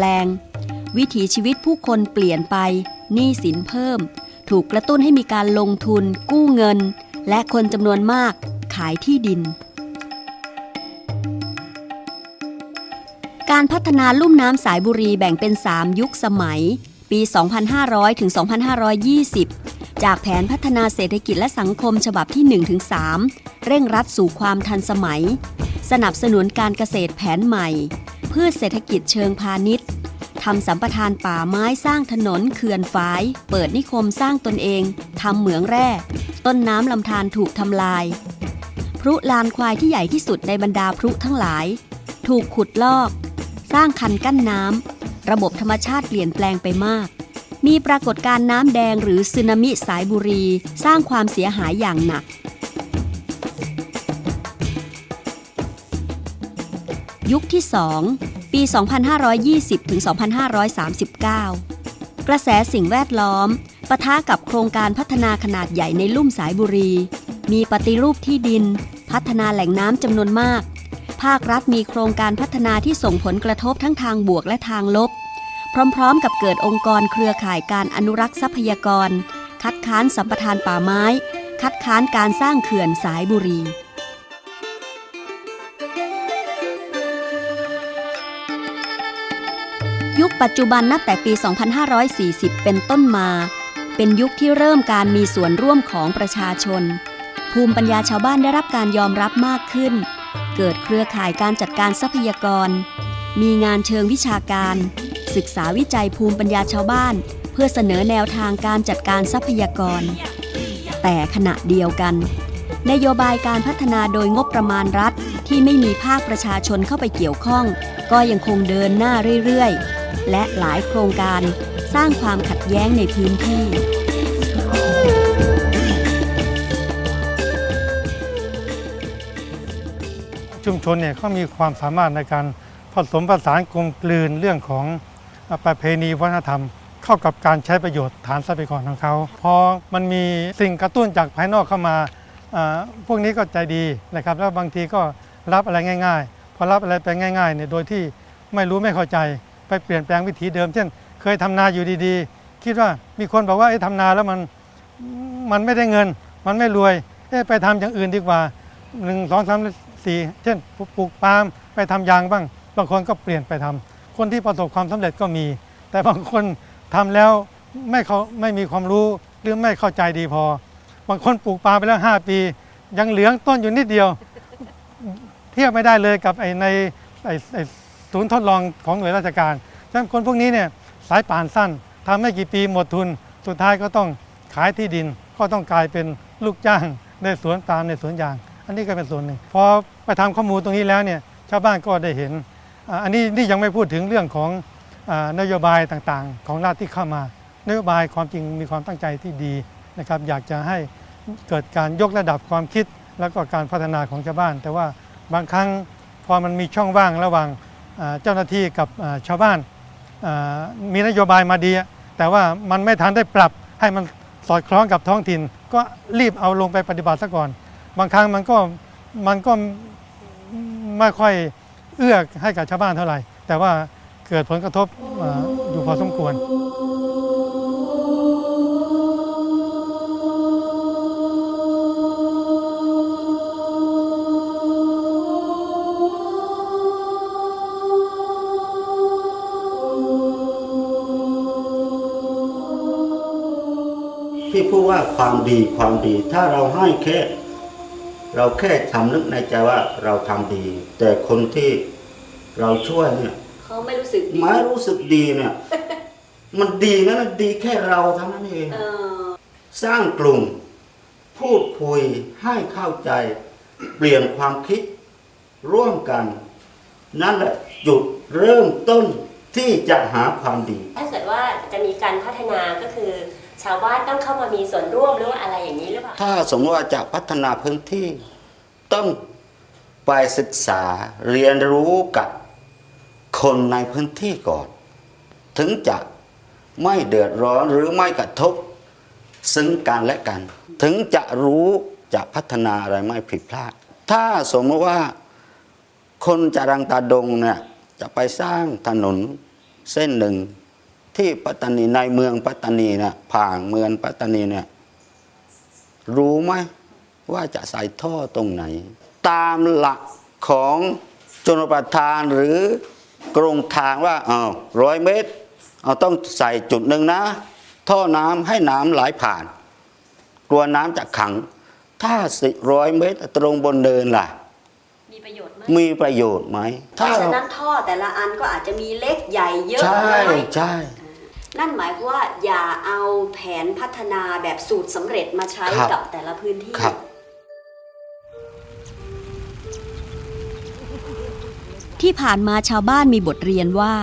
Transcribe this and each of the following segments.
แปลง วิถีชีวิตผู้คนเปลี่ยนไปหนี้สินเพิ่ม ถูกกระตุ้นให้มีการลงทุน กู้เงิน และคนจำนวนมากขายที่ดิน การพัฒนาลุ่มน้ำสายบุรีแบ่งเป็น 3 ยุคสมัย ปี 2500 ถึง 2520 จากแผนพัฒนาเศรษฐกิจและสังคมฉบับที่ 1 ถึง 3 เร่งรัดสู่ความทันสมัย สนับสนุนการเกษตรแผนใหม่ พืชเศรษฐกิจเชิงพาณิชย์ทำสัมปทานป่าไม้สร้างถนนเขื่อนฝาย เปิดนิคมสร้างตนเองทำเหมืองแร่ ต้นน้ำลำธารถูกทำลายพรุลานควายที่ใหญ่ที่สุดในบรรดาพรุทั้งหลาย ถูกขุดลอก สร้างคันกั้นน้ำระบบธรรมชาติเปลี่ยนแปลงไปมาก มีปรากฏการณ์น้ำแดงหรือสึนามิสายบุรี สร้างความเสียหายอย่างหนัก ยุคที่ 2 ปี 2520 ถึง 2539 กระแสสิ่งแวดล้อมปะทะกับโครงการพัฒนาขนาดใหญ่ในลุ่มสายบุรี มีปฏิรูปที่ดิน พัฒนาแหล่งน้ำจำนวนมาก ภาครัฐมีโครงการพัฒนาที่ส่งผลกระทบทั้งทางบวกและทางลบ พร้อมๆ กับเกิดองค์กรเครือข่ายการอนุรักษ์ทรัพยากร คัดค้านสัมปทานป่าไม้ คัดค้านการสร้างเขื่อนสายบุรี ยุคปัจจุบันนับแต่ปี 2540 เป็นต้นมา เป็นยุคที่เริ่มการมีส่วนร่วมของประชาชน ภูมิปัญญาชาวบ้านได้รับการยอมรับมากขึ้น เกิดเครือข่ายการจัดการทรัพยากร มีงานเชิงวิชาการ ศึกษาวิจัยภูมิปัญญาชาวบ้าน เพื่อเสนอแนวทางการจัดการทรัพยากร แต่ขณะเดียวกัน นโยบายการพัฒนาโดยงบประมาณรัฐที่ไม่มีภาคประชาชนเข้าไปเกี่ยวข้อง ก็ยังคงเดินหน้าเรื่อยๆ และหลายโครงการสร้างความขัดแย้งในพื้นที่ ชุมชนเนี่ยเขามีความสามารถในการผสมผสานกลมกลืนเรื่องของประเพณีวัฒนธรรม เข้ากับการใช้ประโยชน์ฐานทรัพยากรของเขาพอมันมีสิ่งกระตุ้นจากภายนอกเข้ามาพวกนี้ก็ใจดีนะครับ แล้วบางทีก็รับอะไรง่าย ๆ พอรับอะไรไปง่ายๆเนี่ยโดยที่ไม่รู้ไม่เข้าใจ ไปเปลี่ยนแปลงวิถีเดิม เช่น เคยทำนาอยู่ดีๆ คิดว่ามีคนบอกว่าไอ้ทำนาแล้วมันมันไม่ได้เงิน มันไม่รวยเอ๊ะไปทำอย่างอื่นดีกว่าหนึ่งสองสามสี่เช่นปลูกปาล์มไปทำยางบ้าง บางคนก็เปลี่ยนไปทำคนที่ประสบความสำเร็จก็มี แต่บางคนทำแล้วไม่เขาไม่มีความรู้หรือไม่เข้าใจดีพอ บางคนปลูกปาล์มไปแล้ว5ปี ยังเหลืองต้นอยู่นิดเดียว เทียบไม่ได้เลยกับไอ้ในไอไอ้ ศูนย์ทดลองของหน่วยราชการฉะนั้นคนพวกนี้เนี่ยสายป่านสั้นทำไม่กี่ปีหมดทุน สุดท้ายก็ต้องขายที่ดิน ก็ต้องกลายเป็นลูกจ้างในสวนปาล์มในสวนยาง อันนี้ก็เป็นส่วนหนึ่ง พอไปทำข้อมูลตรงนี้แล้วเนี่ยชาวบ้านก็ได้เห็น อันนี้นี่ยังไม่พูดถึงเรื่องของอนโยบายต่างๆ ของรัฐที่เข้ามานโยบายความจริงมีความตั้งใจที่ดีนะครับอยากจะให้เกิดการยกระดับความคิด แล้วก็การพัฒนาของชาวบ้าน แต่ว่าบางครั้งพอมันมีช่องว่างระหว่าง เจ้าหน้าที่กับชาวบ้านมีนโยบายมาดี แต่ว่ามันไม่ทันได้ปรับให้มันสอดคล้องกับท้องถิ่น ก็รีบเอาลงไปปฏิบัติซะก่อน บางครั้งมันก็มันก็ไม่ค่อยเอื้อให้กับชาวบ้านเท่าไหร่ แต่ว่าเกิดผลกระทบอ่าอยู่พอสมควร ที่พูดว่าความดีความดี ถ้าเราให้แค่ เราแค่ทำนึกในใจว่าเราทำดี แต่คนที่เราช่วยเนี่ยเขาไม่รู้สึกดีไม่รู้สึกดีเนี่ย มันดีนะมันดีแค่เราเท่านั้นเองเออสร้างกลุ่ม พูดคุยให้เข้าใจ เปลี่ยนความคิดร่วมกัน นั่นแหละจุดเริ่มต้นที่จะหาความดี ถ้าเกิดว่าจะมีการพัฒนาก็คือ ชาวบ้านต้องเข้ามามีส่วนร่วมหรือว่าอะไรอย่างนี้หรือเปล่าถ้าสมมติว่าจะพัฒนาพื้นที่ต้องไปศึกษาเรียนรู้กับคนในพื้นที่ก่อน ถึงจะไม่เดือดร้อนหรือไม่กระทบซึ่งกันและกัน ถึงจะรู้จะพัฒนาอะไรไม่ผิดพลาด ถ้าสมมติว่าคนจารังตาดงเนี่ยจะไปสร้างถนนเส้นหนึ่ง ที่ปัตตานีในเมืองปัตตานีนะผ่านเมืองปัตตานีเนี่ยรู้ไหมว่าจะใส่ท่อตรงไหน ตามหลักของชนประทานหรือกรงทางว่าอ้าวร้อยเมตรเอาต้องใส่จุดหนึ่งนะ ท่อน้ำให้น้ำไหลผ่าน กลัวน้ำจะขัง ถ้าสิร้อยเมตรตรงบนเนินล่ะ มีประโยชน์ไหมมีประโยชน์ไหมเพถ้าราะฉะเรานั้นท่อแต่ละอันก็อาจจะมีเล็กใหญ่เยอะใช่น้อยใช่ นั่นหมายความว่าอย่าเอาแผนพัฒนาแบบสูตรสำเร็จมาใช้ครับ กับแต่ละพื้นที่ ครับ ที่ผ่านมาชาวบ้านมีบทเรียนว่า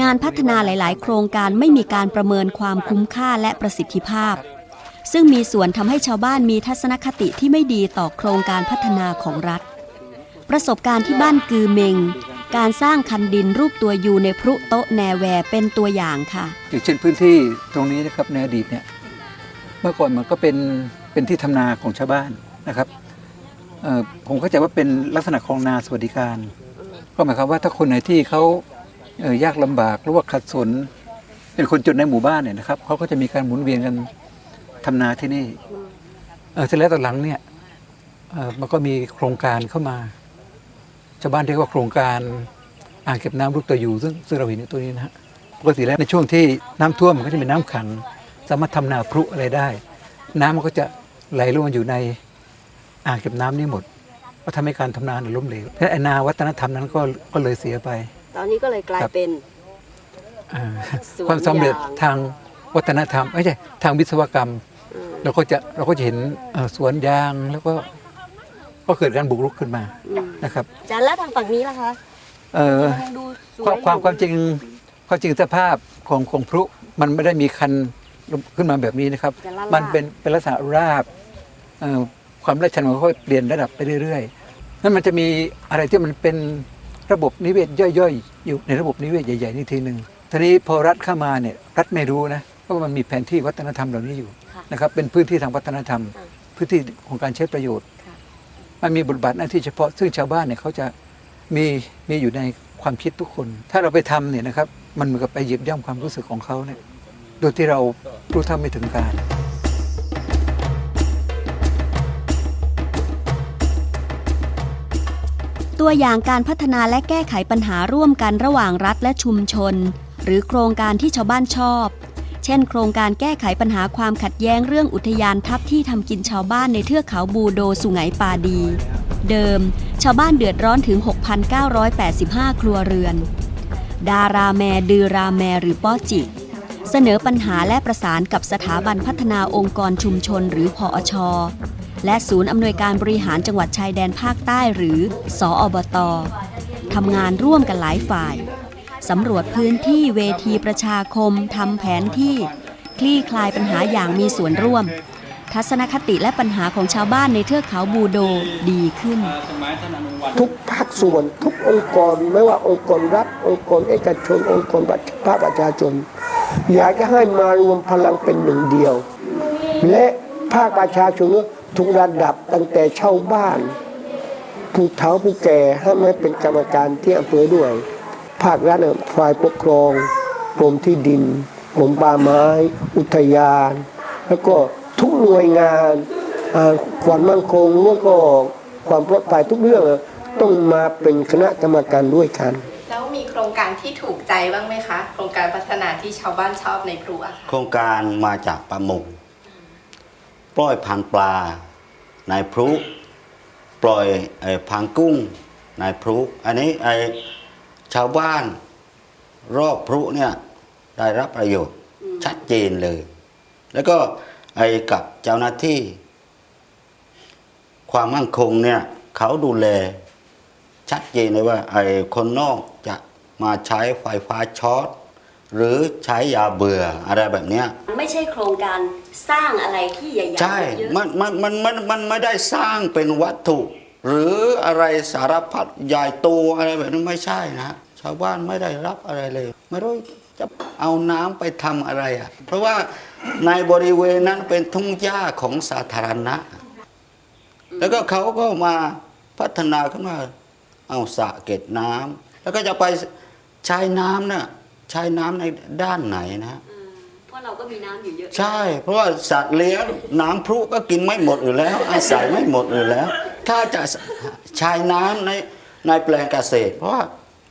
งานพัฒนาหลาย ๆ โครงการไม่มีการประเมินความคุ้มค่าและประสิทธิภาพ ซึ่งมีส่วนทำให้ชาวบ้านมีทัศนคติที่ไม่ดีต่อโครงการพัฒนาของรัฐ ประสบการณ์ที่บ้านกือเมง การสร้างคันดินรูปตัวยูในพรุโต๊ะแนแวเป็นตัวอย่างค่ะ อย่างเช่นพื้นที่ตรงนี้นะครับในอดีตเนี่ยเมื่อก่อนมันก็เป็นเป็นที่ทำนาของชาวบ้านนะครับผมเข้าใจว่าเป็นลักษณะของนาสวัสดิการ ก็หมายความว่าถ้าคนไหนที่เขาเยากลำบากหรือว่าขัดสน เป็นคนจนในหมู่บ้านเนี่ยนะครับเขาก็จะมีการหมุนเวียนกันทำนาที่นี่เสร็จแล้วตอนหลังเนี่ยมันก็มีโครงการเข้ามา ชาวบ้านเรียกว่าโครงการอ่างเก็บน้ำลูกตัวอยู่ซึ่งซึ่งเราเห็นอยู่ตัวนี้นะฮะปกติแล้วในช่วงที่น้ำท่วมมันก็จะเป็นน้ำขังสามารถทำนาพรุอะไรได้ น้ำมันก็จะไหลลงมาอยู่ในอ่างเก็บน้ำนี่หมดก็ทำให้การทำนาเนี่ยล้มเหลวและไอ้นาวัฒนธรรมนั้นก็ก็เลยเสียไป ตอนนี้ก็เลยกลายครับเป็นอ่าสวนความสำเร็จยางทางวัฒนธรรมไม่ใช่ทางวิศวกรรมอืมเราก็จะเราก็จะเห็นเอ่อสวนยางแล้วก็ ก็เกิดการบุกรุกขึ้นมาอืมนะครับจานแล้วทางฝั่งนี้ล่ะคะเอ่อยังดูสวยความความอยู่ความจริงความจริงสภาพของของพลุมันไม่ได้มีคันขึ้นมาแบบนี้นะครับจะละลาบมันเป็นเป็นลักษณะราบเอ่อความลาดชันมันก็เปลี่ยนระดับไปเรื่อยๆนั่นมันจะมีอะไรที่มันเป็นระบบนิเวศย่อยๆ อยู่ในระบบนิเวศใหญ่ๆนี่ทีหนึ่งทีนี้พอรัฐเข้ามาเนี่ยรัฐไม่รู้นะเพราะว่ามันมีแผนที่วัฒนธรรมเหล่านี้อยู่ค่ะนะครับเป็นพื้นที่ทางวัฒนธรรมอ่าพื้นที่ของการใช้ประโยชน์ค่ะ มันมีบทบาทหน้าที่เฉพาะ ซึ่งชาวบ้านเนี่ยเขาจะมีมีอยู่ในความคิดทุกคน ถ้าเราไปทำเนี่ยนะครับ มันเหมือนกับไปหยียบย่ำความรู้สึกของเขาเนี่ย โดยที่เรารู้เท่าไม่ถึงการตัวอย่างการพัฒนาและแก้ไขปัญหาร่วมกันระหว่างรัฐและชุมชน หรือโครงการที่ชาวบ้านชอบ ช่น โครงการแก้ไขปัญหาความขัดแย้งเรื่องอุทยานทับที่ทำกินชาวบ้านในเทือกเขาบูโดสุไหงปาดี เดิม ชาวบ้านเดือดร้อนถึง 6,985 ครัวเรือน ดาราแมดือราแมหรือป้อจิ เสนอปัญหาและประสานกับสถาบันพัฒนาองค์กรชุมชนหรือพอชและศูนย์อำนวยการบริหารจังหวัดชายแดนภาคใต้หรือ สออบตทำงานร่วมกันหลายฝ่าย สำรวจพื้นที่เวทีประชาคมทำแผนที่ คลี่คลายปัญหาอย่างมีส่วนร่วม ทัศนคติและปัญหาของชาวบ้านในเทือกเขาบูโดดีขึ้น ทุกภาคส่วนทุกองค์กรไม่ว่าองค์กรรัฐองค์กรเอกชน องค์กรภาคประชาชน อยากจะให้มารวมพลังเป็นหนึ่งเดียว และภาคประชาชนทุกระดับตั้งแต่ชาวบ้านผู้เฒ่าผู้แก่ให้มาเป็นกรรมการที่อำเภอด้วย ภาครัฐเนี่ยฝ่ายปกครองกรมที่ดินกรมป่าไม้ อุทยาน แล้วก็ทุกหน่วยงานอ่าความมั่นคงแล้วก็ความปลอดภัยทุกเรื่องอะต้องมาเป็นคณะกรรมการด้วยกัน แล้วมีโครงการที่ถูกใจบ้างไหมคะ โครงการพัฒนาที่ชาวบ้านชอบในครัวค่ะโครงการมาจากประมงปล่อยพันธุ์ปลาในพรุปล่อยไอ้พังกุ้งในพรุอันนี้ไอ้ ชาวบ้านรอบพรุเนี่ยได้รับประโยชน์ชัดเจนเลย แล้วก็ไอ้กับเจ้าหน้าที่ ความมั่นคงเนี่ยเขาดูแลชัดเจนเลยว่าไอ้คนนอกจะมาใช้ไฟฟ้าช็อตหรือใช้ยาเบื่ออะไรแบบเนี้ยไม่ใช่โครงการสร้างอะไรที่ใหญ่ๆใช่เยอะมันมันมันมันมันไม่ได้สร้างเป็นวัตถุ หรืออะไรสารพัดใหญ่โตอะไรแบบนี้นไม่ใช่นะชาวบ้านไม่ได้รับอะไรเลย ไม่รู้จะเอาน้ำไปทำอะไรอะ เพราะว่าในบริเวณนั้นเป็นทุ่งหญ้าของสาธารณะ แล้วก็เขาก็มาพัฒนาขึ้นมาเอาสระเก็บน้ำแล้วก็จะไปใช้น้ำน่ะใช้น้ำในด้านไหนนะะเราก็มีน้ำอยู่เยอะ ใช่ เพราะว่าสัตว์เลี้ยงน้ำพรุก็กินไม่หมดอยู่แล้ว อาศัยไม่หมดอยู่แล้ว ถ้าจะใช้น้ำในในแปลงเกษตร เพราะว่า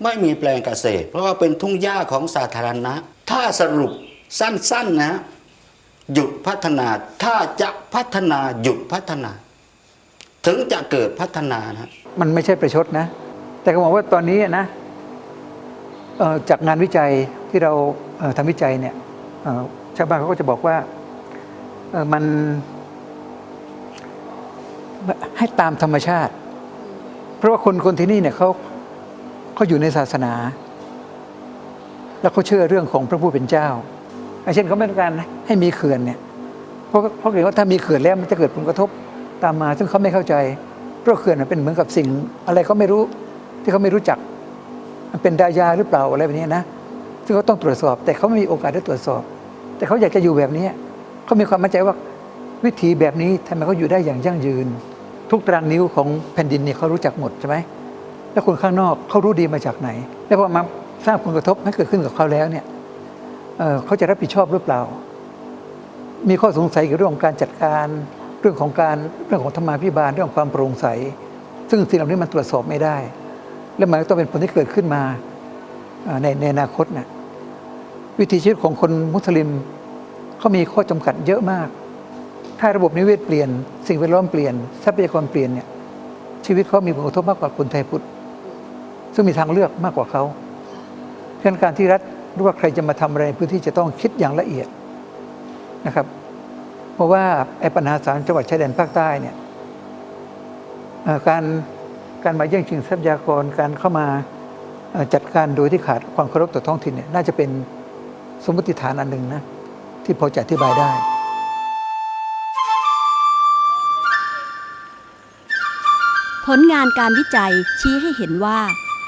ไม่มีแปลงเกษตร เพราะว่าเป็นทุ่งหญ้าของสาธารณะ ถ้าสรุปสั้นๆนะ หยุดพัฒนาถ้าจะพัฒนาหยุดพัฒนา ถึงจะเกิดพัฒนานะ มันไม่ใช่ประชดนะ แต่ก็บอกว่าตอนนี้นะเอ่อจากงานวิจัยที่เราเอ่อทำวิจัยเนี่ยเอ่อ ชาวบ้านเขาก็จะบอกว่าเออมันให้ตามธรรมชาติ เพราะว่าคนคนที่นี่เนี่ยเขาเขาอยู่ในศาสนา แล้วเขาเชื่อเรื่องของพระผู้เป็นเจ้าอาเช่นเขาไม่ต้องการให้มีเขื่อนเนี่ยเพราะเพราะเห็นว่าถ้ามีเขื่อนแล้วมันจะเกิดผลกระทบตามมา ซึ่งเขาไม่เข้าใจ เพราะเขื่อนมันเป็นเหมือนกับสิ่ง อะไรก็ไม่รู้ที่เขาไม่รู้จัก มันเป็นดายาหรือเปล่าอะไรแบบนี้นะ ซึ่งเขาต้องตรวจสอบ แต่เขาไม่มีโอกาสได้ตรวจสอบ แต่เขาอยากจะอยู่แบบนี้เขามีความมั่นใจว่าวิธีแบบนี้ทำไมเขาอยู่ได้อย่างยั่งยืน ทุกตารางนิ้วของแผ่นดินเนี่ยเขารู้จักหมดใช่ไหมแล้วคนข้างนอกเขารู้ดีมาจากไหน แล้วพอมาสร้างผลกระทบให้เกิดขึ้นกับเขาแล้วเนี่ยเเขาจะรับผิดชอบหรือเปล่า มีข้อสงสัยเกี่ยวกับเรื่องของการจัดการเรื่องของการเรื่องของธรรมาภิบาลเรื่องของความโปร่งใส ซึ่งสิ่งเหล่านี้มันตรวจสอบไม่ได้ และมันต้องเป็นผลที่เกิดขึ้นมาในในอนาคตนะ วิถีชีวิตของคนมุสลิมเขามีข้อจำกัดเยอะมาก ถ้าระบบนิเวศเปลี่ยน สิ่งแวดล้อมเปลี่ยนทรัพยากรเปลี่ยนเนี่ยชีวิตเขามีผลกระทบมากกว่าคนไทยพุทธซึ่งมีทางเลือกมากกว่าเขาเพราะฉะนั้นการที่รัฐหรือว่าใครจะมาทำอะไรในพื้นที่จะต้องคิดอย่างละเอียดนะครับ เพราะว่าไอ้ปัญหาสามจังหวัดชายแดนภาคใต้เนี่ยการการมาแย่งชิงทรัพยากรการเข้ามาจัดการโดยที่ขาดความเคารพต่อท้องถิ่นเนี่ยน่าจะเป็น สมมติฐานอันหนึ่งนะ ที่พอจะอธิบายได้ ผลงานการวิจัยชี้ให้เห็นว่า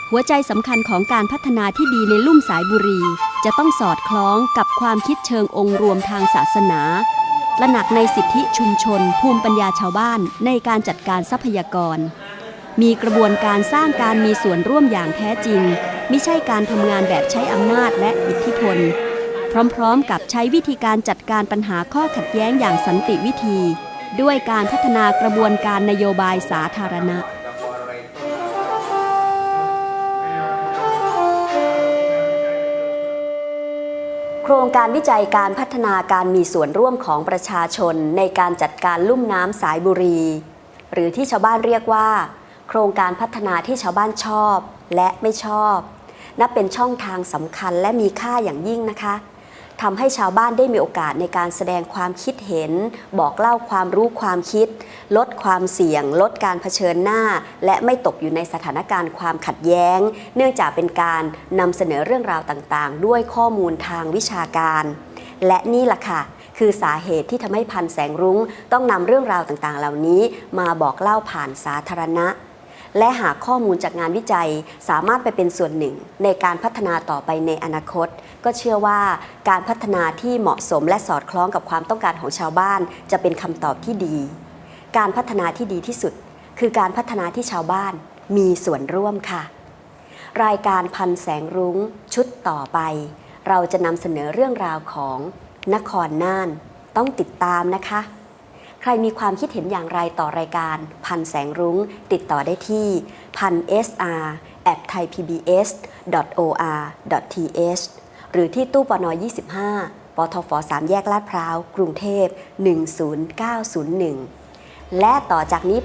หัวใจสำคัญของการพัฒนาที่ดีในลุ่มสายบุรี จะต้องสอดคล้องกับความคิดเชิงองค์รวมทางศาสนาระหนักในสิทธิชุมชน ภูมิปัญญาชาวบ้านในการจัดการทรัพยากร มีกระบวนการสร้างการมีส่วนร่วมอย่างแท้จริง ไม่ใช่การทำงานแบบใช้อำนาจและอิทธิพล พร้อมๆ กับใช้วิธีการจัดการปัญหาข้อขัดแย้งอย่างสันติวิธี ด้วยการพัฒนากระบวนการนโยบายสาธารณะ โครงการวิจัยการพัฒนาการมีส่วนร่วมของประชาชนในการจัดการลุ่มน้ำสายบุรี หรือที่ชาวบ้านเรียกว่า โครงการพัฒนาที่ชาวบ้านชอบและไม่ชอบนับเป็นช่องทางสำคัญและมีค่าอย่างยิ่งนะคะ ทำให้ชาวบ้านได้มีโอกาสในการแสดงความคิดเห็น บอกเล่าความรู้ความคิด ลดความเสี่ยง ลดการเผชิญหน้า และไม่ตกอยู่ในสถานการณ์ความขัดแย้ง เนื่องจากเป็นการนำเสนอเรื่องราวต่างๆ ด้วยข้อมูลทางวิชาการ และนี่ล่ะค่ะคือสาเหตุที่ทำให้พันแสงรุ้ง ต้องนำเรื่องราวต่างๆ เหล่านี้ มาบอกเล่าผ่านสาธารณะ และหาข้อมูลจากงานวิจัย สามารถไปเป็นส่วนหนึ่ง ในการพัฒนาต่อไปในอนาคต ก็เชื่อว่าการพัฒนาที่เหมาะสมและสอดคล้องกับความต้องการของชาวบ้าน จะเป็นคำตอบที่ดี การพัฒนาที่ดีที่สุด คือการพัฒนาที่ชาวบ้านมีส่วนร่วมค่ะ รายการพันแสงรุ้งชุดต่อไป เราจะนำเสนอเรื่องราวของนครน่าน ต้องติดตามนะคะ ใครมีความคิดเห็นอย่างไรต่อรายการ พันแสงรุ้ง ติดต่อได้ที่พัน sr at thaipbs or th หรือที่ตู้ปน25 ปทฟ3 แยกลาดพร้าว กรุงเทพ 10901 และต่อจากนี้